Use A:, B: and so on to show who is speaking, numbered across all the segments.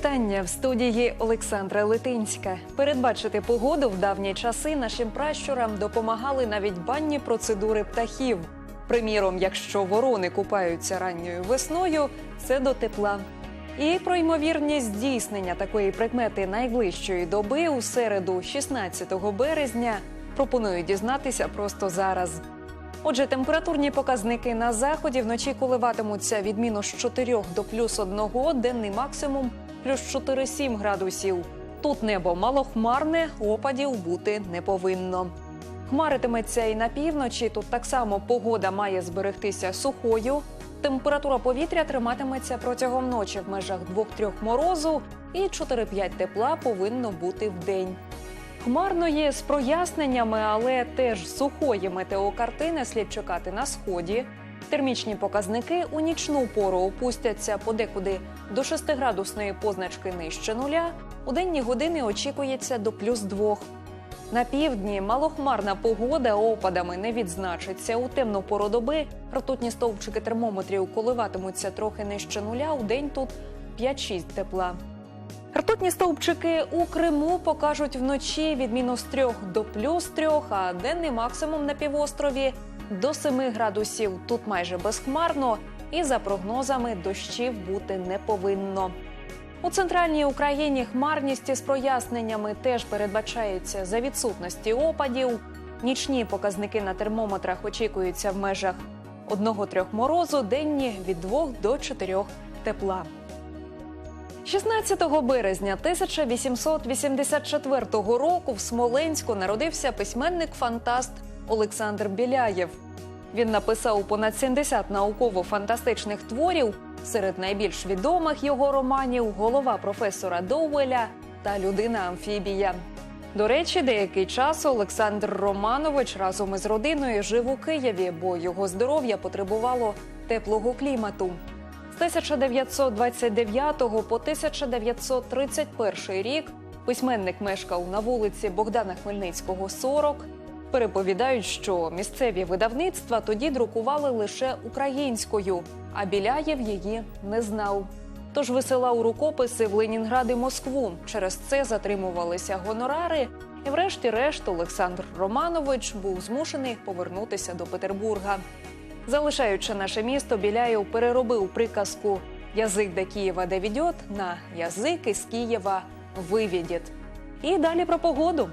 A: Вітання в студії Олександра Литинська. Передбачити погоду в давні часи нашим пращурам допомагали навіть банні процедури птахів. Приміром, якщо ворони купаються ранньою весною, це до тепла. І про ймовірність здійснення такої прикмети найближчої доби у середу, 16 березня, пропоную дізнатися просто зараз. Отже, температурні показники на заході вночі коливатимуться від мінус 4 до плюс 1, денний максимум плюс 4-7 градусів. Тут небо малохмарне, опадів бути не повинно. Хмаритиметься і на півночі. Тут так само погода має зберегтися сухою. Температура повітря триматиметься протягом ночі в межах 2-3 морозу і 4-5 тепла повинно бути в день. Хмарної з проясненнями, але теж сухої метеокартини слід чекати на сході. Термічні показники у нічну пору опустяться подекуди до 6-градусної позначки нижче нуля. У денні години очікується до плюс 2. На півдні малохмарна погода опадами не відзначиться. У темну пору доби ртутні стовпчики термометрів коливатимуться трохи нижче нуля. У день тут 5-6 тепла. Ртутні стовпчики у Криму покажуть вночі від мінус 3 до плюс 3, а денний максимум на півострові до 7 градусів. Тут майже безхмарно, і за прогнозами дощів бути не повинно. У центральній Україні хмарність із проясненнями теж передбачається за відсутності опадів. Нічні показники на термометрах очікуються в межах 1-3 морозу, денні від 2 до 4 тепла. 16 березня 1884 року в Смоленську народився письменник-фантаст Олександр Біляєв. Він написав понад 70 науково-фантастичних творів. Серед найбільш відомих його романів голова професора Доуеля та людина Амфібія. До речі, деякий час Олександр Романович разом із родиною жив у Києві, бо його здоров'я потребувало теплого клімату. З 1929 по 1931 рік письменник мешкав на вулиці Богдана Хмельницького, 40. Переповідають, що місцеві видавництва тоді друкували лише українською, а Біляєв її не знав. Тож висилав рукописи в Ленінград і Москву. Через це затримувалися гонорари. І, врешті-решт, Олександр Романович був змушений повернутися до Петербурга. Залишаючи наше місто, Біляєв переробив приказку Язик до Києва доведет» на язик із Києва виведет. І далі про погоду.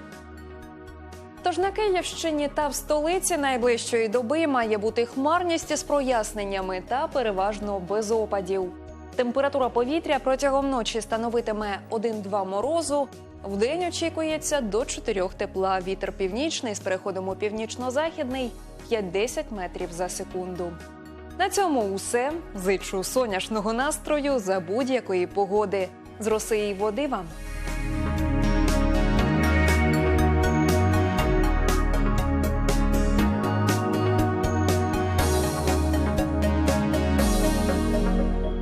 A: Тож на Київщині та в столиці найближчої доби має бути хмарність із проясненнями та переважно без опадів. Температура повітря протягом ночі становитиме 1-2 морозу. Вдень очікується до 4 тепла. Вітер північний з переходом у північно-західний 5-10 метрів за секунду. На цьому усе. Зичу сонячного настрою за будь-якої погоди. З роси і води вам.